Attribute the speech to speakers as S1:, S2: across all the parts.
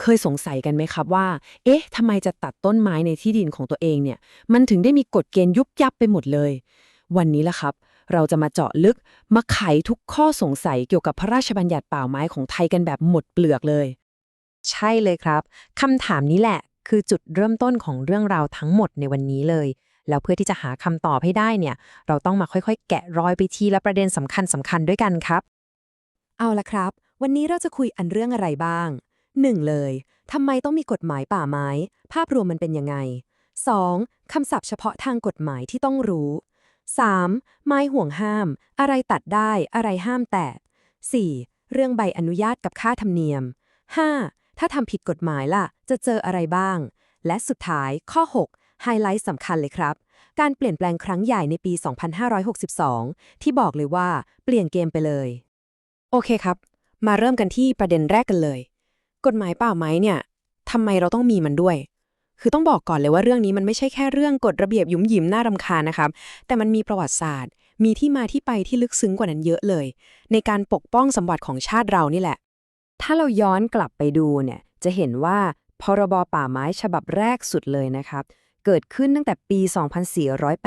S1: เคยสงสัยกันไหมครับว่า เอ๊ะทำไมจะตัดต้นไม้ในที่ดินของตัวเองเนี่ย มันถึงได้มีกฎเกณฑ์ยุบยับไปหมดเลย วันนี้ล่ะครับ เราจะมาเจาะลึก มาไขทุกข้อสงสัยเกี่ยวกับพระราชบัญญัติป่าไม้ของไทยกันแบบหมดเปลือกเลย
S2: ใช่เลยครับคำถามนี้แหละ คือจุดเริ่มต้นของเรื่องราวทั้งหมดในวันนี้เลย แล้วเพื่อที่จะหาคำตอบให้ได้เนี่ย เราต้องมาค่อยๆ แกะรอยไปทีละประเด็นสำคัญสำคัญๆด้วยกันครับ
S3: เอาละครับ วันนี้เราจะคุยอันเรื่องอะไรบ้าง 1. เลยทำไมต้องมีกฎหมายป่าไม้ ภาพรวมมันเป็นยังไง 2. คำศัพท์เฉพาะทางกฎหมายที่ต้องรู้ 3. ไม้ห่วงห้าม อะไรตัดได้ อะไรห้ามแตะ 4. เรื่องใบอนุญาตกับค่าธรรมเนียม 5. ถ้าทำผิดกฎหมายล่ะ จะเจออะไรบ้าง และสุดท้ายข้อ 6 ไฮไลท์สำคัญเลยครับ การเปลี่ยนแปลงครั้งใหญ่ในปี 2562 ที่บอกเลยว่า เปลี่ยนเกมไปเลย
S1: โอเคครับ มาเริ่มกันที่ประเด็นแรกกันเลย กฎหมายป่าไม้เนี่ยทำไมเราต้องมีมันด้วย คือต้องบอกก่อนเลยว่าเรื่องนี้มันไม่ใช่แค่เรื่องกฎระเบียบยุ่มยิ้มน่ารำคาญนะครับ แต่มันมีประวัติศาสตร์ มีที่มาที่ไปที่ลึกซึ้งกว่านั้นเยอะเลย ในการปกป้องสมบัติของชาติเรานี่แหละ
S2: ถ้าเราย้อนกลับไปดูเนี่ยจะเห็นว่าพรบป่าไม้ฉบับแรกสุดเลยนะครับ เกิดขึ้นตั้งแต่ปี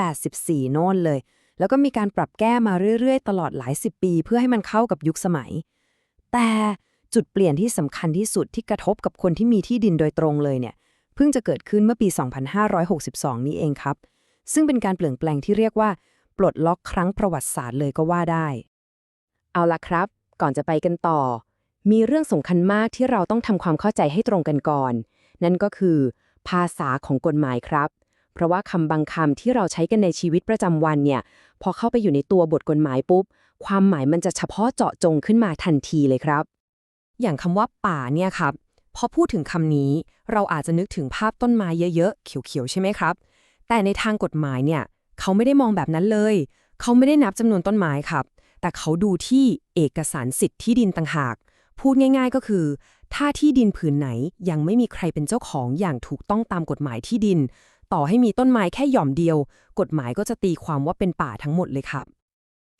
S2: 2484 โน่นเลย แล้วก็มีการปรับแก้มาเรื่อยๆ ตลอดหลายสิบปี เพื่อให้มันเข้ากับยุคสมัย แต่ จุดเปลี่ยนที่สำคัญที่สุดที่กระทบกับคนที่มีที่ดินโดยตรงเลยเนี่ยเพิ่งจะเกิดขึ้นเมื่อปี 2562 นี้เองครับ ซึ่งเป็นการเปลี่ยนแปลงที่เรียกว่า ปลดล็อกครั้งประวัติศาสตร์เลยก็ว่าได้ เอาละครับ ก่อนจะไปกันต่อ มีเรื่องสำคัญมากที่เราต้องทำความเข้าใจให้ตรงกันก่อน นั่นก็คือ ภาษาของกฎหมายครับ เพราะว่าคำบางคำที่เราใช้กันในชีวิตประจำวันเนี่ย พอเข้าไปอยู่ในตัวบทกฎหมายปุ๊บ ความหมายมันจะเฉพาะเจาะจงขึ้นมาทันทีเลยครับ
S1: อย่างคำว่าป่าเนี่ยครับพอพูดถึงคำนี้ เราอาจจะนึกถึงภาพต้นไม้เยอะๆ เขียวๆ ใช่ไหมครับ แต่ในทางกฎหมายเนี่ย เขาไม่ได้มองแบบนั้นเลย เขาไม่ได้นับจำนวนต้นไม้ครับ แต่เขาดูที่เอกสารสิทธิ์ที่ดินต่างหาก พูดง่ายๆก็คือ ถ้าที่ดินผืนไหนยังไม่มีใครเป็นเจ้าของอย่างถูกต้องตามกฎหมายที่ดิน ต่อให้มีต้นไม้แค่หย่อมเดียว กฎหมายก็จะตีความว่าเป็นป่าทั้งหมดเลยครับ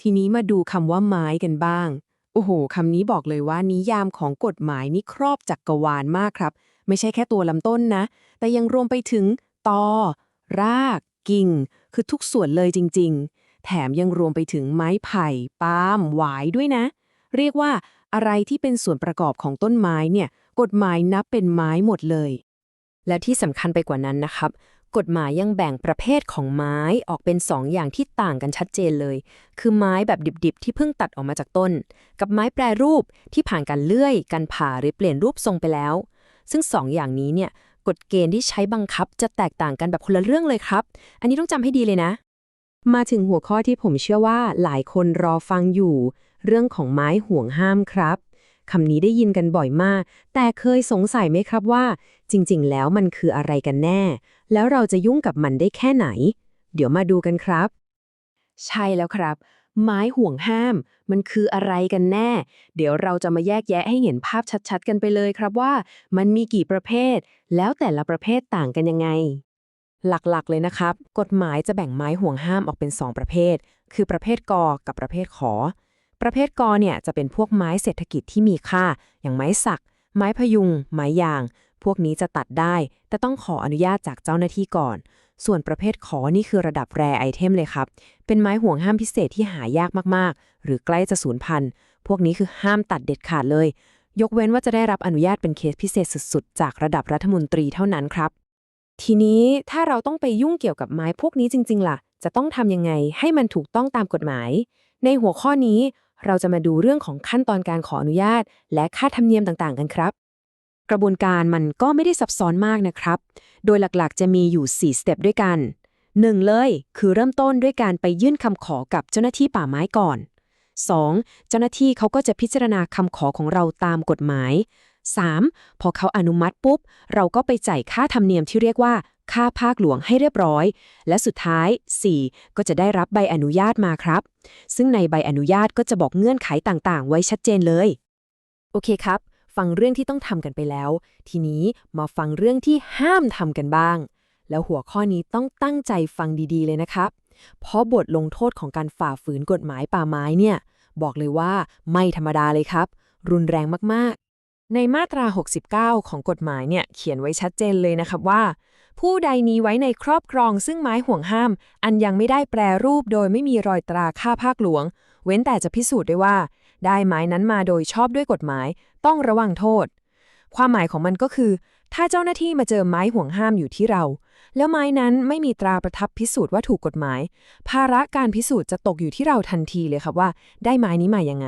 S3: ทีนี้มาดูคำว่าไม้กันบ้าง โอ้โหคำนี้บอกเลยว่านิยามของกฎหมายนี่ครอบจักกรวาลมากครับ ไม่ใช่แค่ตัวลำต้นนะ แต่ยังรวมไปถึงตอ ราก กิ่ง คือทุกส่วนเลยจริง ๆ แถมยังรวมไปถึงไม้ไผ่ปาล์มหวายด้วยนะ เรียกว่าอะไรที่เป็นส่วนประกอบของต้นไม้เนี่ย กฎหมายนับเป็นไม้หมดเลย
S2: และที่สำคัญไปกว่านั้นนะครับ กฎหมายยังแบ่งประเภทของไม้ออกเป็นสองอย่างที่ต่างกันชัดเจนเลย คือไม้แบบดิบๆ ที่เพิ่งตัดออกมาจากต้น กับไม้แปรรูปที่ผ่านการเลื่อย การผ่าหรือเปลี่ยนรูปทรงไปแล้ว ซึ่งสองอย่างนี้เนี่ยกฎเกณฑ์ที่ใช้บังคับจะแตกต่างกันแบบคนละเรื่องเลยครับ อันนี้ต้องจำให้ดีเลยนะ มาถึงหัวข้อที่ผมเชื่อว่าหลายคนรอฟังอยู่ เรื่องของไม้ห่วงห้ามครับ คำนี้ได้ยินกันบ่อยมาก แต่เคยสงสัยไหมครับว่า จริง ๆ แล้วมันคืออะไรกันแน่ แล้วเราจะยุ่งกับมันได้แค่ไหน เดี๋ยวมาดูกันครับ
S3: ใช่แล้วครับ ไม้ห่วงห้าม มันคืออะไรกันแน่ เดี๋ยวเราจะมาแยกแยะให้เห็นภาพชัดๆ กันไปเลยครับว่า มันมีกี่ประเภท แล้วแต่ละประเภทต่างกันยังไง
S1: หลักๆ เลยนะครับ กฎหมายจะแบ่งไม้ห่วงห้ามออกเป็น 2 ประเภท คือประเภทกอกับประเภทขอ ประเภทกอเนี่ยจะเป็นพวกไม้เศรษฐกิจที่มีค่า อย่างไม้สัก ไม้พยุง ไม้ยาง พวกนี้จะตัดได้ แต่ต้องขออนุญาตจากเจ้าหน้าที่ก่อน ส่วนประเภทขอนี่คือระดับแรไอเทมเลยครับ เป็นไม้ห่วงห้ามพิเศษที่หายากมากๆ หรือใกล้จะสูญพันธุ์ พวกนี้คือห้ามตัดเด็ดขาดเลย ยกเว้นว่าจะได้รับอนุญาตเป็นเคสพิเศษสุดๆ จากระดับรัฐมนตรีเท่านั้นครับ ทีนี้ถ้าเราต้องไปยุ่งเกี่ยวกับไม้พวกนี้จริง ๆ ล่ะ จะต้องทำยังไงให้มันถูกต้องตามกฎหมาย ในหัวข้อนี้ เราจะมาดูเรื่องของขั้นตอนการขออนุญาต และค่าธรรมเนียมต่างๆ กันครับ กระบวนการมันก็ไม่ได้ซับซ้อนมากนะครับ โดยหลักๆ จะมีอยู่ 4 สเต็ปด้วยกัน 1. เลยคือเริ่มต้นด้วยการไปยื่นคำขอกับเจ้าหน้าที่ป่าไม้ก่อน 2. เจ้าหน้าที่เขาก็จะพิจารณาคำขอของเราตามกฎหมาย 3. พอเขาอนุมัติปุ๊บ เราก็ไปจ่ายค่าธรรมเนียมที่เรียกว่า ค่าภาคหลวงให้เรียบร้อย และสุดท้าย 4. ก็จะได้รับใบอนุญาตมาครับ ซึ่งในใบอนุญาตก็จะบอกเงื่อนไขต่างๆ ไว้ชัดเจนเลย โอเคครับ ฟังเรื่องที่ต้องทำกันไปแล้ว ทีนี้มาฟังเรื่องที่ห้ามทำกันบ้าง แล้วหัวข้อนี้ต้องตั้งใจฟังดีๆเลยนะครับ เพราะบทลงโทษของการฝ่าฝืนกฎหมายป่าไม้เนี่ย บอกเลยว่าไม่ธรรมดาเลยครับ รุนแรงมาก ในมาตรา 69 ของกฎหมายเนี่ยเขียนไว้ชัดเจนเลยนะครับว่า ผู้ใดนี้ไว้ในครอบครองซึ่งไม้ห่วงห้าม อันยังไม่ได้แปรรูปโดยไม่มีรอยตราค่าภาคหลวง เว้นแต่จะพิสูจน์ได้ว่า ได้ไม้นั้นมาโดยชอบด้วยกฎหมาย ต้องระวังโทษ ความหมายของมันก็คือ ถ้าเจ้าหน้าที่มาเจอไม้ห่วงห้ามอยู่ที่เรา แล้วไม้นั้นไม่มีตราประทับพิสูจน์ว่าถูกกฎหมาย ภาระการพิสูจน์จะตกอยู่ที่เราทันทีเลยครับว่า ได้ไม้นี้มายังไง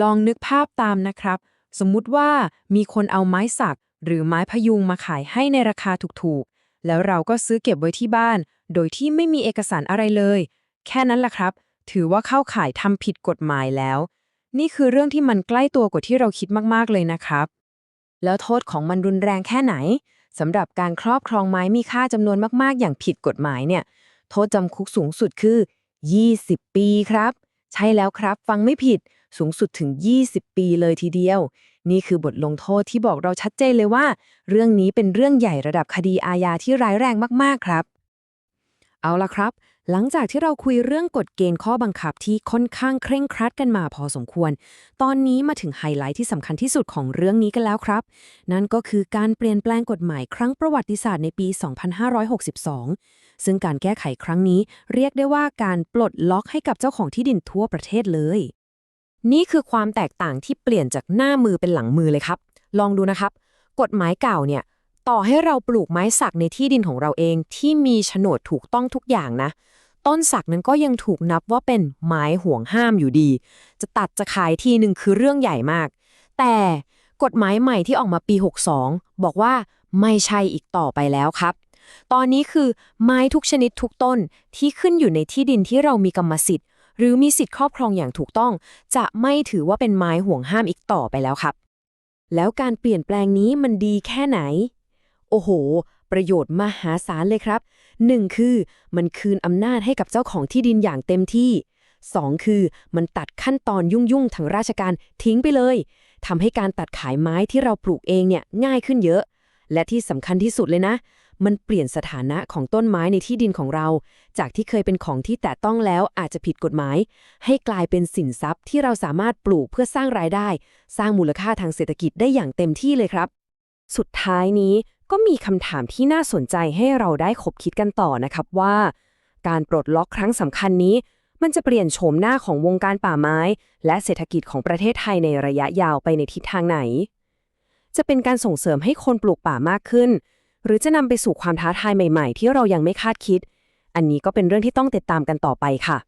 S2: ลองนึกภาพตามนะครับ สมมุติว่ามีคนเอาไม้สัก หรือไม้พยุงมาขายให้ในราคาถูกๆ แล้วเราก็ซื้อเก็บไว้ที่บ้าน โดยที่ไม่มีเอกสารอะไรเลย แค่นั้นแหละครับ ถือว่าเข้าข่ายทำผิดกฎหมายแล้ว นี่คือเรื่องที่มันใกล้ตัวกว่าที่เราคิดมากๆเลยนะครับ แล้วโทษของมันรุนแรงแค่ไหนสำหรับการครอบครองไม้มีค่าจำนวนมากๆ อย่างผิดกฎหมายเนี่ย โทษจำคุกสูงสุดคือ 20 ปีครับ ใช่แล้วครับ ฟังไม่ผิด สูงสุดถึง 20 ปีเลยทีเดียว นี่คือบทลงโทษที่บอกเราชัดเจนเลยว่า เรื่องนี้เป็นเรื่องใหญ่ระดับคดีอาญาที่ร้ายแรงมากๆครับ เอาละครับ หลังจากที่เราคุยเรื่องกฎเกณฑ์ข้อบังคับที่ค่อนข้างเคร่งครัดกันมาพอสมควร ตอนนี้มาถึงไฮไลท์ที่สำคัญที่สุดของเรื่องนี้กันแล้วครับ นั่นก็คือการเปลี่ยนแปลงกฎหมายครั้งประวัติศาสตร์ในปี 2562 ซึ่งการแก้ไขครั้งนี้เรียกได้ว่าการปลดล็อกให้กับเจ้าของที่ดินทั่วประเทศเลย
S1: นี่คือความแตกต่างที่เปลี่ยนจากหน้ามือเป็นหลังมือเลยครับ ลองดูนะครับ กฎหมายเก่าเนี่ยต่อให้เราปลูกไม้สักในที่ดินของเราเองที่มีโฉนดถูกต้องทุกอย่างนะ ต้นสักนั้นก็ยังถูกนับว่าเป็นไม้ห่วงห้ามอยู่ดี จะตัดจะขายทีหนึ่งคือเรื่องใหญ่มาก แต่กฎหมายใหม่ที่ออกมาปี 62 บอกว่าไม่ใช่อีกต่อไปแล้วครับ ตอนนี้คือไม้ทุกชนิดทุกต้นที่ขึ้นอยู่ในที่ดินที่เรามีกรรมสิทธิ์ หรือมีสิทธิ์ครอบครองอย่างถูกต้อง จะไม่ถือว่าเป็นไม้ห่วงห้ามอีกต่อไปแล้วครับ
S2: แล้วการเปลี่ยนแปลงนี้มันดีแค่ไหน โอ้โห ประโยชน์มหาศาลเลยครับ 1. คือมันคืนอำนาจให้กับเจ้าของที่ดินอย่างเต็มที่ 2. คือมันตัดขั้นตอนยุ่งๆทางราชการทิ้งไปเลยทำให้การตัดขายไม้ที่เราปลูกเองเนี่ยง่ายขึ้นเยอะ และที่สำคัญที่สุดเลยนะ มันเปลี่ยนสถานะของต้นไม้ในที่ดินของเรา จากที่เคยเป็นของที่แตะต้องแล้วอาจจะผิดกฎหมาย ให้กลายเป็นสินทรัพย์ที่เราสามารถปลูกเพื่อสร้างรายได้ สร้างมูลค่าทางเศรษฐกิจได้อย่างเต็มที่เลยครับ สุดท้ายนี้ ก็มีคำถามที่น่าสนใจให้เราได้คบคิดกันต่อนะครับว่า การปลดล็อกครั้งสำคัญนี้ มันจะเปลี่ยนโฉมหน้าของวงการป่าไม้ และเศรษฐกิจของประเทศไทยในระยะยาวไปในทิศทางไหน จะเป็นการส่งเสริมให้คนปลูกป่ามากขึ้น หรือจะนำไปสู่ความท้าทายใหม่ ๆ ที่เรายังไม่คาดคิด อันนี้ก็เป็นเรื่องที่ต้องติดตามกันต่อไปค่ะ